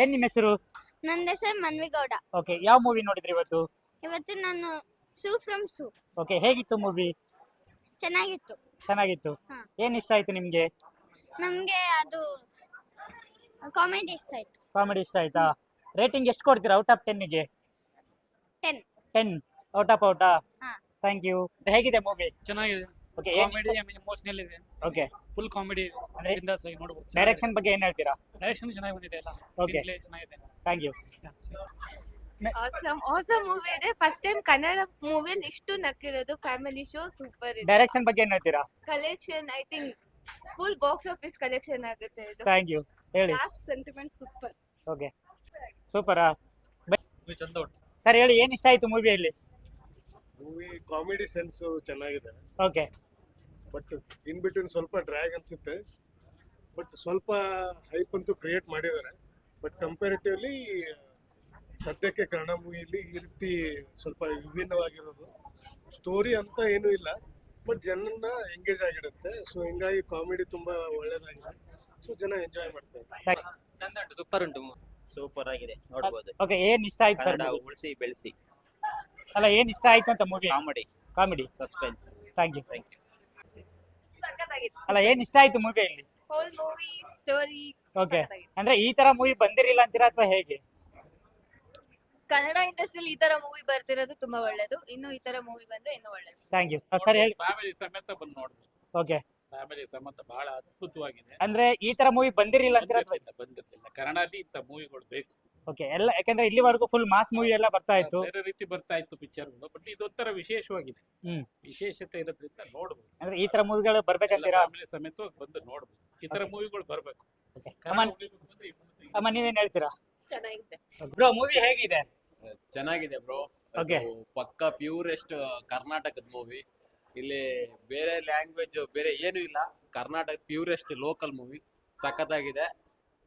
ಏನ್ ನಿಮ್ಮ ಹೆಸರು? ನನ್ನ ಹೆಸರು ಮನ್ವಿಗೌಡ. ಓಕೆ ಯಾವ ಮೂವಿ ನೋಡಿದ್ರಿ ಇವತ್ತು? ಇವತ್ತು ನಾನು ಸೂ ಫ್ರಮ್ ಸೂ. ಓಕೆ ಹೇಗಿತ್ತು ಮೂವಿ ಚೆನ್ನಾಗಿತ್ತು. ಚೆನ್ನಾಗಿತ್ತು. ಹಾ. ಏನ್ ಇಷ್ಟ ಆಯ್ತು ನಿಮ್ಗೆ? ನಮಗೆ ಅದು ಕಾಮಿಡಿ ಇಷ್ಟ ಆಯ್ತು. ಕಾಮಿಡಿ ಇಷ್ಟ ಆಯ್ತಾ? ರೇಟಿಂಗ್ ಎಷ್ಟು ಕೊಡ್ತೀರಾ ಔಟ್ ಆಫ್ ಟೆನ್ನಿಗೆ ಟೆನ್ ಟೆನ್ ಔಟ್ ಆಫ್ ಔಟಾ? ಹಾ. ಥ್ಯಾಂಕ್ ಯು ಹೇಗಿದೆ ಮೂವಿ ಚೆನ್ನಾಗಿದೆ. ಓಕೆ ಕಾಮಿಡಿ ಎಮೋಷನಲ್ ಇದೆ. ಓಕೆ ಫುಲ್ ಕಾಮಿಡಿ ಅಂದ್ರೆ ಬಿಂದಾಸ್ ಆಗಿ ನೋಡ್ಬೋದು. ಡೈರೆಕ್ಷನ್ ಬಗ್ಗೆ ಏನ್ ಹೇಳ್ತೀರಾ? ಡೈರೆಕ್ಷನ್ ಚೆನ್ನಾಗಿ ಬಂದಿದೆ ಎಲ್ಲ. Okay. Screenplay ಚೆನ್ನಾಗಿದೆ. Thank you awesome awesome movie ಇದೆ. ಫಸ್ಟ್ ಟೈಮ್ ಕನ್ನಡ ಮೂವಿಯಲ್ಲಿ ಇಷ್ಟು ನಕ್ಕಿರೋದು ಫ್ಯಾಮಿಲಿ ಶೋ ಸೂಪರ್ ಇದೆ. ಡೈರೆಕ್ಷನ್ ಬಗ್ಗೆ ಏನ್ ಹೇಳ್ತೀರಾ? Collection I think full box office collection ಆಗುತ್ತೆ ಇದು. ಥ್ಯಾಂಕ್ ಯು ಹೇಳಿ. ಲಾಸ್ಟ್ ಸೆಂಟಿಮೆಂಟ್ ಸೂಪರ್ ಓಕೆ ಸೂಪರಾ ಚಂದ ಉಂಟು. ಸರ್ ಹೇಳಿ ಏನ್ ಇಷ್ಟ ಆಯ್ತು ಮೂವಿಯಲ್ಲಿ ಮೂವಿ ಕಾಮಿಡಿ ಸೆನ್ಸ್ ಚೆನ್ನಾಗಿದೆ. ಓಕೆ ಬಟ್ ಇನ್ ಬಿಟ್ವೀನ್ ಸ್ವಲ್ಪ ಡ್ರ್ಯಾಗ್ ಅನ್ಸುತ್ತೆ. ಬಟ್ ಸ್ವಲ್ಪ ಹೈಪ್ ಅಂತೂ ಕ್ರಿಯೇಟ್ ಮಾಡಿದ್ದಾರೆ. ಬಟ್ ಕಂಪ್ಯಾರಿಟಿವ್ಲಿ ಸದ್ಯಕ್ಕೆ ಕನ್ನಡ ಮೂವಿಯಲ್ಲಿ ಈ ರೀತಿ ಸ್ವಲ್ಪ ವಿಭಿನ್ನವಾಗಿರೋದು. ಸ್ಟೋರಿ ಅಂತ ಏನೂ ಇಲ್ಲ. ಬಟ್ ಜನನ್ನ ಎಂಗೇಜ್ ಆಗಿರುತ್ತೆ. ಸೊ ಹಿಂಗಾಗಿ ಕಾಮಿಡಿ ತುಂಬಾ ಒಳ್ಳೇದಾಗಿದೆ. ಸೊ ಜನ ಎಂಜಾಯ್ ಮಾಡ್ತಾರೆ ಚಂದ ಉಂಟು ಸೂಪರ್ ಉಂಟು ಸೂಪರ್ ಆಗಿದೆ ನೋಡ್ಬೋದು. ಓಕೆ ಏನ್ ಇಷ್ಟ ಆಯ್ತು ಸರ್ ಕನ್ನಡ ಉಳಿಸಿ ಬೆಳೆಸಿ. ಅಲ್ಲ ಏನ್ ಇಷ್ಟ ಆಯ್ತು ಅಂತ movie? Comedy comedy suspense thank you thank you ಸಖತ್ತಾಗಿತ್ತು ಅಲ್ಲ ಏನ್ ಇಷ್ಟ ಆಯ್ತು ಮೂವಿಯಲ್ಲಿ ಹೋಲ್ ಮೂವಿ ಸ್ಟೋರಿ ಓಕೆ ಅಂದ್ರೆ ಈ ತರ ಮೂವಿ ಬಂದಿರಲಿಲ್ಲ ಅಂತೀರಾ ಅಥವಾ ಹೇಗೆ? ಕನ್ನಡ ಇಂಡಸ್ಟ್ರಿಯಲ್ಲಿ ಈ ತರ ಮೂವಿ ಬರ್ತಿರೋದು ತುಂಬಾ ಒಳ್ಳೇದು. ಇನ್ನು ಈ ತರ ಮೂವಿ ಬಂದ್ರೆ ಇನ್ನೂ ಒಳ್ಳೇದು. ಥ್ಯಾಂಕ್ ಯು ಸರ್ ಹೇಳಿ. ಫ್ಯಾಮಿಲಿ ಸಮೇತ ಬಂದು ನೋಡ್ಬೋದು. ಓಕೆ ಫ್ಯಾಮಿಲಿ ಸಮೇತ ಬಹಳ ಅದ್ಭುತವಾಗಿದೆ. ಅಂದ್ರೆ ಈ ತರ ಮೂವಿ ಬಂದಿರಲಿಲ್ಲ ಅಂತೀರಾ ಅಥವಾ ಬಂದಿರ್ಲಿಲ್ಲ ಕನ್ನಡದಲ್ಲಿ ಕನ್ನಡಲ್ಲಿ ಇಂಥ ಮೂವಿಗಳು ಬೇಕು. ಓಕೆ ಎಲ್ಲ ಯಾಕಂದ್ರೆ ಇಲ್ಲಿವರೆಗೂ ಫುಲ್ ಮಾಸ್ ಮೂವಿ ಎಲ್ಲ ಬರ್ತಾ ಇತ್ತು. ಬೇರೆ ರೀತಿ ಬರ್ತಾ ಇತ್ತು ಪಿಕ್ಚರ್ ಬಟ್ ಇದೊಂಥರ ವಿಶೇಷವಾಗಿದೆ. ಹ್ಮ್. ವಿಶೇಷತೆ ಇರೋದ್ರಿಂದ ನೋಡ್ಬೋದು. ಅಂದ್ರೆ ಈ ತರ ಮೂವಿಗಳು ಬರ್ಬೇಕಂತೀರಾ? ಫ್ಯಾಮಿಲಿ ಸಮೇತ ಬಂದು ನೋಡ್ಬೋದು. ಈ ತರ ಮೂವಿಗಳು ಬರ್ಬೇಕು. Okay. ಕನ್ನಡ ಅಮ್ಮ movie ಬಂದ್ರೆ ಈ ಮುಂದೆ ಅಮ್ಮ ನೀವೇನ್ ಹೇಳ್ತೀರಾ? ಚೆನ್ನಾಗಿದೆ. ಬ್ರೋ ಮೂವಿ ಹೇಗಿದೆ? ಚೆನ್ನಾಗಿದೆ ಬ್ರೋ ಓಕೆ ಪಕ್ಕ ಪ್ಯೂರೆಸ್ಟ್ ಕರ್ನಾಟಕದ ಮೂವಿ ಇಲ್ಲಿ ಬೇರೆ ಲ್ಯಾಂಗ್ವೇಜ್ ಬೇರೆ ಏನು ಇಲ್ಲ. ಕರ್ನಾಟಕ ಪ್ಯೂರೆಸ್ಟ್ ಲೋಕಲ್ ಮೂವಿ ಸಖತ್ತಾಗಿದೆ.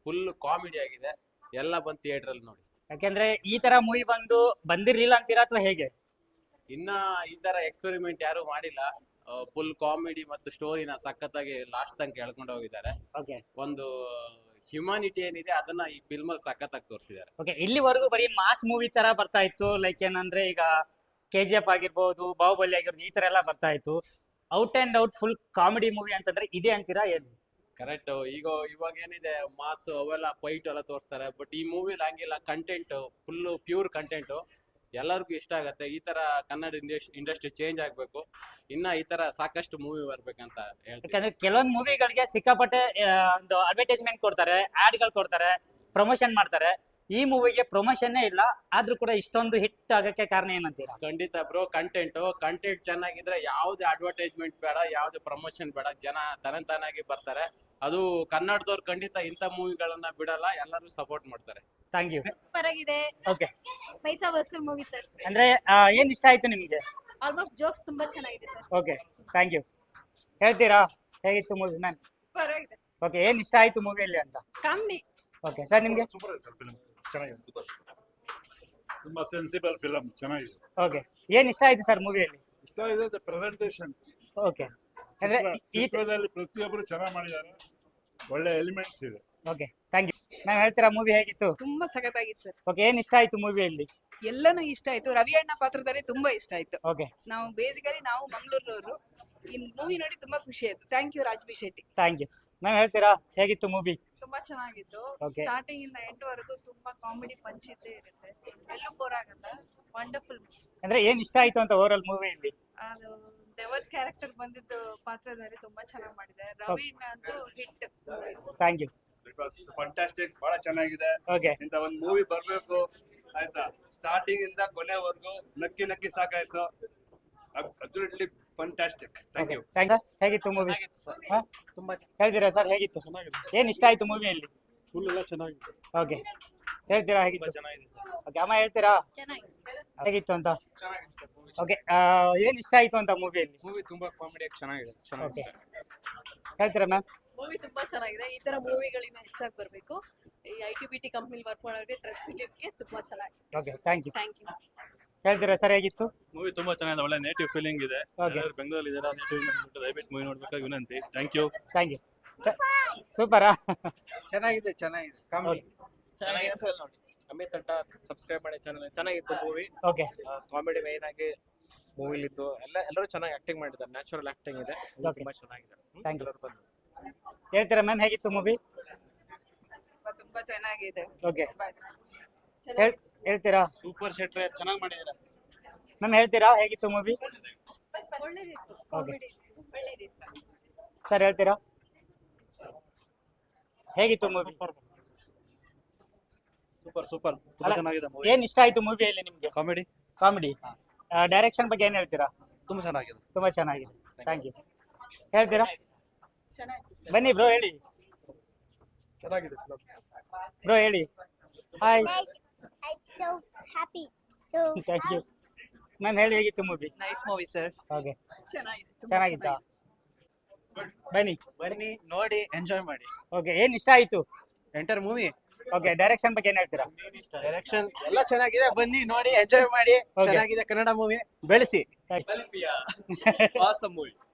ಫುಲ್ ಕಾಮಿಡಿ ಆಗಿದೆ. ಎಲ್ಲ ಬಂದು ಥಿಯೇಟರ್ ಅಲ್ಲಿ ನೋಡಿ. ಯಾಕಂದ್ರೆ ಈ ತರ ಮೂವಿ ಬಂದು ಬಂದಿರ್ಲಿಲ್ಲ ಅಂತೀರಾ ಅಥವಾ ಹೇಗೆ? ಇನ್ನ ಈ ತರ ಎಕ್ಸ್ಪೆರಿಮೆಂಟ್ ಯಾರು ಮಾಡಿಲ್ಲ. ಫುಲ್ ಕಾಮಿಡಿ ಮತ್ತು ಸ್ಟೋರಿನ ಸಖತ್ತಾಗಿ ಲಾಸ್ಟ್ ತನಕ ಎಳ್ಕೊಂಡು ಹೋಗಿದ್ದಾರೆ. ಓಕೆ ಒಂದು ಹ್ಯುಮಾನಿಟಿ ಏನಿದೆ ಅದನ್ನ ಈ ಫಿಲ್ಮ್ ಅಲ್ಲಿ ಸಖತ್ತಾಗಿ ತೋರಿಸಿದ್ದಾರೆ. ಓಕೆ ಇಲ್ಲಿವರೆಗೂ ಬರೀ ಮಾಸ್ ಮೂವಿ ತರ ಬರ್ತಾ ಇತ್ತು. ಲೈಕ್ ಏನಂದ್ರೆ ಈಗ ಕೆ ಜಿ ಎಫ್ ಆಗಿರ್ಬೋದು ಬಾಹುಬಲಿ ಆಗಿರ್ಬೋದು ಈ ತರ ಎಲ್ಲ ಬರ್ತಾ ಇತ್ತು. Out and out full comedy movie ಅಂತಂದ್ರೆ ಇದೆ ಅಂತೀರಾ ಏನು? ಕರೆಕ್ಟ್ ಈಗ, ಇವಾಗ ಏನಿದೆ, ಮಾಸ್ ಅವೆಲ್ಲ ಫೈಟ್ ಎಲ್ಲ ತೋರಿಸ್ತಾರೆ. ಬಟ್ ಈ ಮೂವಿಲಿ ಹಂಗಿಲ್ಲ. ಕಂಟೆಂಟ್ ಫುಲ್ ಪ್ಯೂರ್ ಕಂಟೆಂಟ್ ಎಲ್ಲರಿಗೂ ಇಷ್ಟ ಆಗತ್ತೆ. ಈ ತರ ಕನ್ನಡ ಇಂಡಸ್ಟ್ರಿ ಚೇಂಜ್ ಆಗ್ಬೇಕು. ಇನ್ನ ಈ ತರ ಸಾಕಷ್ಟು ಮೂವಿ ಬರ್ಬೇಕಂತ ಯಾಕಂದ್ರೆ ಕೆಲವೊಂದು ಮೂವಿಗಳಿಗೆ ಸಿಕ್ಕಾಪಟ್ಟೆ ಒಂದು ಅಡ್ವರ್ಟೈಸ್ಮೆಂಟ್ ಕೊಡ್ತಾರೆ ಆಡ್ಗಳು ಕೊಡ್ತಾರೆ ಪ್ರಮೋಷನ್ ಮಾಡ್ತಾರೆ. ಈ ಮೂವಿಗೆ ಪ್ರಮೋಷನ್ನೇ ಇಲ್ಲ. ಆದ್ರೂ ಕೂಡ ಇಷ್ಟೊಂದು ಹಿಟ್ ಆಗಕ್ಕೆ ಕಾರಣ ಏನಂತೀರಾ? ಖಂಡಿತ ಬ್ರೋ ಕಂಟೆಂಟ್ ಕಂಟೆಂಟ್ ಚೆನ್ನಾಗಿದ್ರೆ ಯಾವ್ದೇ ಅಡ್ವರ್ಟೈಸ್ಮೆಂಟ್ ಬೇಡ ಯಾವ್ದು ಪ್ರಮೋಷನ್ ಬೇಡ. ಜನ ತನಂತಾನಾಗಿ ಬರ್ತಾರೆ. ಅದು ಕನ್ನಡದವ್ರು ಖಂಡಿತ ಇಂಥ ಮೂವಿಗಳನ್ನ ಬಿಡಲ್ಲ ಎಲ್ಲರೂ ಸಪೋರ್ಟ್ ಮಾಡ್ತಾರೆ. ಥ್ಯಾಂಕ್ ಯು ಪರವಾಗಿದೆ. ಆಗಿದೆ ಓಕೆ ಪೈಸಾ ವಸೂಲ್ ಮೂವಿ ಸರ್ ಅಂದ್ರೆ ಆ, ಏನ್ ಇಷ್ಟ ಆಯ್ತು ನಿಮ್ಗೆ? ಆಲ್ಮೋಸ್ಟ್ ಜೋಕ್ಸ್ ತುಂಬಾ ಚೆನ್ನಾಗಿದೆ ಸರ್ ಓಕೆ ಥ್ಯಾಂಕ್ ಯು ಹೇಳ್ತೀರಾ? ಹೇಗಿತ್ತು ಮೂವಿ ಮ್ಯಾಮ್ ಪರವಾಗಿದೆ ಓಕೆ ಏನ್ ಇಷ್ಟ ಆಯ್ತು ಮೂವಿಯಲ್ಲಿ ಅಂತ? ಕಾಮಿಡಿ ಓಕೆ ಸರ್ ನಿಮ್ಗೆ? ಸೂಪರ್ ಸರ್ ಫಿಲ್ಮ್ ಚೆನ್ನಾಗಿದೆ. ತುಂಬಾ ಸೆನ್ಸಿಬಲ್ ಫಿಲಮ್ ಚೆನ್ನಾಗಿದೆ. ಓಕೆ ಏನ್ ಇಷ್ಟ ಆಯ್ತು ಸರ್ ಮೂವಿಯಲ್ಲಿ ಇಷ್ಟ ಇದೆ ಪ್ರೆಸೆಂಟೇಷನ್ ಓಕೆ ಅಂದ್ರೆ ಈ ಚಿತ್ರದಲ್ಲಿ ಪ್ರತಿಯೊಬ್ಬರು ಚೆನ್ನಾಗಿ ಮಾಡಿದ್ದಾರೆ. ಒಳ್ಳೆ ಎಲಿಮೆಂಟ್ಸ್ ಇದೆ. ಓಕೆ ಥ್ಯಾಂಕ್ ಯು ನಾನು ಹೇಳ್ತೀರಾ ಮೂವಿ ಹೇಗಿತ್ತು? ತುಂಬಾ ಸಖತ್ತಾಗಿತ್ತು ಸರ್. ಓಕೆ ಏನ್ ಇಷ್ಟ ಆಯ್ತು ಮೂವಿಯಲ್ಲಿ ಎಲ್ಲಾನು ಇಷ್ಟ ಆಯ್ತು. ರವಿ ಅಣ್ಣ ಪಾತ್ರದಲ್ಲಿ ತುಂಬಾ ಇಷ್ಟ ಆಯ್ತು. ಓಕೆ ನಾವು ಬೇಸಿಕಲಿ ನಾವು ಮಂಗಳೂರಿನವರು. ಈ ಮೂವಿ ನೋಡಿ ತುಂಬಾ ಖುಷಿ ಆಯ್ತು. Thank you Raj B Shetty. Thank you ma'am ಹೇಳ್ತೀರಾ ಹೇಗಿತ್ತು ಮೂವಿ ತುಂಬಾ ಚೆನ್ನಾಗಿತ್ತು. ಸ್ಟಾರ್ಟಿಂಗ್ ಇಂದ ಎಂಡ್ ವರೆಗೂ ತುಂಬಾ ಕಾಮಿಡಿ ಪಂಚ್ ಇದ್ದೇ ಇರುತ್ತೆ. ಎಲ್ಲೂ ಬೋರ್ ಆಗಲ್ಲ. ವಂಡರ್ಫುಲ್ ಅಂದ್ರೆ ಏನ್ ಇಷ್ಟ ಆಯ್ತು ಅಂತ ಓವರ್ ಆಲ್ ಮೂವಿಯಲ್ಲಿ ಅದು ದೇವದ್ ಕ್ಯಾರೆಕ್ಟರ್ ಬಂದಿದ್ದು ಪಾತ್ರದಲ್ಲಿ ತುಂಬಾ ಚೆನ್ನಾಗಿ ಮಾಡಿದೆ. ರವಿ ಅಂತೂ hit thank you it was fantastic ಬಹಳ ಚೆನ್ನಾಗಿದೆ. ಓಕೆ ಇಂತ ಒಂದು ಮೂವಿ ಬರಬೇಕು. ಆಯ್ತಾ? ಸ್ಟಾರ್ಟಿಂಗ್ ಇಂದ ಕೊನೆವರೆಗೂ ನಕ್ಕಿ ನಕ್ಕಿ ಸಾಕಾಯ್ತು. ಅಬ್ಸಲ್ಯೂಟ್ಲಿ ಫಂಟಾಸ್ಟಿಕ್ ಥ್ಯಾಂಕ್ ಯು ಹೇಗಿತ್ತು ಮೂವಿ ತುಂಬಾ ಹೇಳ್ತೀರಾ ಸರ್ ಹೇಗಿತ್ತು? ಚೆನ್ನಾಗಿದೆ ಏನ್ ಇಷ್ಟ ಆಯ್ತು ಮೂವಿಯಲ್ಲಿ ಫುಲ್ ಎಲ್ಲ ಚೆನ್ನಾಗಿದೆ. ಓಕೆ ಹೇಳ್ತೀರಾ ಹೇಗಿತ್ತು? ಚೆನ್ನಾಗಿದೆ ಸರ್. ಓಕೆ ಅಮ್ಮ ಹೇಳ್ತೀರಾ? ಹೇಗಿತ್ತು ಅಂತ? ಓಕೆ ಏನ್ ಇಷ್ಟ ಆಯ್ತು ಅಂತ ಮೂವಿಯಲ್ಲಿ ಮೂವಿ ತುಂಬಾ ಕಾಮಿಡಿ ಚೆನ್ನಾಗಿದೆ. ಓಕೆ ಹೇಳ್ತೀರಾ ಮ್ಯಾಮ್ ಮೂವಿ ತುಂಬಾ ಚೆನ್ನಾಗಿದೆ. ಈ ತರ ಮೂವಿಗಳಿಂದ ಹೆಚ್ಚಾಗಿ ಬರಬೇಕು. ಈ ಐ ಟಿ ಬಿ ಟಿ ಕಂಪ್ನಿಲಿ ವರ್ಕ್ ಮಾಡೋರಿಗೆ ಡ್ರೆಸ್ ರಿಲೀಫ್ಗೆ ತುಂಬಾ ಚೆನ್ನಾಗಿದೆ. Okay thank you thank you ಹೇಳ್ತೀರಾ ಸರ್ ಹೇಗಿತ್ತು ಮೂವಿ ತುಂಬಾ ಚೆನ್ನಾಗಿದೆ ಒಳ್ಳೆ ನೇಟಿವ್ ಫೀಲಿಂಗ್ ಇದೆ. ಬೆಂಗಳೂರಲ್ಲಿ ಇದ್ದಾರೆ ನೇಟಿವ್ ದಯವಿಟ್ಟು ಮೂವಿ ನೋಡ್ಬೇಕಾಗಿ ವಿನಂತಿ. ಥ್ಯಾಂಕ್ ಯು ಥ್ಯಾಂಕ್ ಯು ಸೂಪರಾ ಚೆನ್ನಾಗಿದೆ ಚೆನ್ನಾಗಿದೆ. ಕಾಮಿಡಿ ಚೆನ್ನಾಗಿದೆ ನೋಡಿ. ಅಮಿತ್ ಅಡ್ಡ ಸಬ್ಸ್ಕ್ರೈಬ್ ಮಾಡಿ ಚಾನಲ್ ಚೆನ್ನಾಗಿತ್ತು ಮೂವಿ ಓಕೆ ಕಾಮಿಡಿ ಮೇನ್ ಆಗಿ ಮೂವಿಲಿತ್ತು ಎಲ್ಲ ಎಲ್ಲರೂ ಚೆನ್ನಾಗಿ ಆಕ್ಟಿಂಗ್ ಮಾಡಿದ್ದಾರೆ. ನ್ಯಾಚುರಲ್ ಆಕ್ಟಿಂಗ್ ಇದೆ. ತುಂಬಾ ಚೆನ್ನಾಗಿದೆ. ಥ್ಯಾಂಕ್ ಯು ಬಂದು ಹೇಳ್ತೀರಾ ಮ್ಯಾಮ್ ಹೇಗಿತ್ತು ಮೂವಿ ತುಂಬಾ ಚೆನ್ನಾಗಿದೆ. ಓಕೆ ಹೇಳ್ತೀರಾ? ಸೂಪರ್ ಶೆಟ್ರೆ ಚೆನ್ನಾಗಿ ಮಾಡಿದೀರ ಮ್ಯಾಮ್ ಹೇಳ್ತೀರಾ? ಹೇಗಿತ್ತು ಮೂವಿ ಒಳ್ಳೇದಿತ್ತು. ಕಾಮಿಡಿ ಒಳ್ಳೇದಿತ್ತು. ಸರ್ ಹೇಳ್ತೀರಾ? ಹೇಗಿತ್ತು ಮೂವಿ ಸೂಪರ್. ಸೂಪರ್ ಅಲ್ಲ, ಚೆನ್ನಾಗಿದೆ ಏನ್ ಇಷ್ಟ ಆಯ್ತು ಮೂವಿಯಲ್ಲಿ ನಿಮ್ಗೆ? ಕಾಮಿಡಿ ಕಾಮಿಡಿ ಡೈರೆಕ್ಷನ್ ಬಗ್ಗೆ ಏನ್ ಹೇಳ್ತೀರಾ? ತುಂಬಾ ಚೆನ್ನಾಗಿದೆ. ತುಂಬಾ ಚೆನ್ನಾಗಿದೆ. ಥ್ಯಾಂಕ್ ಯು ಹೇಳ್ತೀರಾ? ಚೆನ್ನಾಗಿತ್ತು. ಬನ್ನಿ ಬ್ರೋ ಹೇಳಿ. ಚೆನ್ನಾಗಿದೆ. ಬ್ರೋ ಹೇಳಿ. Hi happy. So thank you ma'am ಹೇಳಿ ಹೇಗಿತ್ತು movie nice movie sir okay ಚೆನ್ನಾಗಿತ್ತಾ ಬನ್ನಿ. ಬನ್ನಿ ನೋಡಿ ಎಂಜಾಯ್ ಮಾಡಿ. ಓಕೆ ಏನ್ ಇಷ್ಟ ಆಯ್ತು? ಎಂಟರ್ ಮೂವಿ ಓಕೆ ಡೈರೆಕ್ಷನ್ ಬಗ್ಗೆ ಏನ್ ಹೇಳ್ತೀರಾ? ಡೈರೆಕ್ಷನ್ ಎಲ್ಲ ಚೆನ್ನಾಗಿದೆ. ಬನ್ನಿ ನೋಡಿ ಎಂಜಾಯ್ ಮಾಡಿ. Okay. ಚೆನ್ನಾಗಿದೆ ಕನ್ನಡ ಮೂವಿ ಬೆಳೆಸಿ. Thank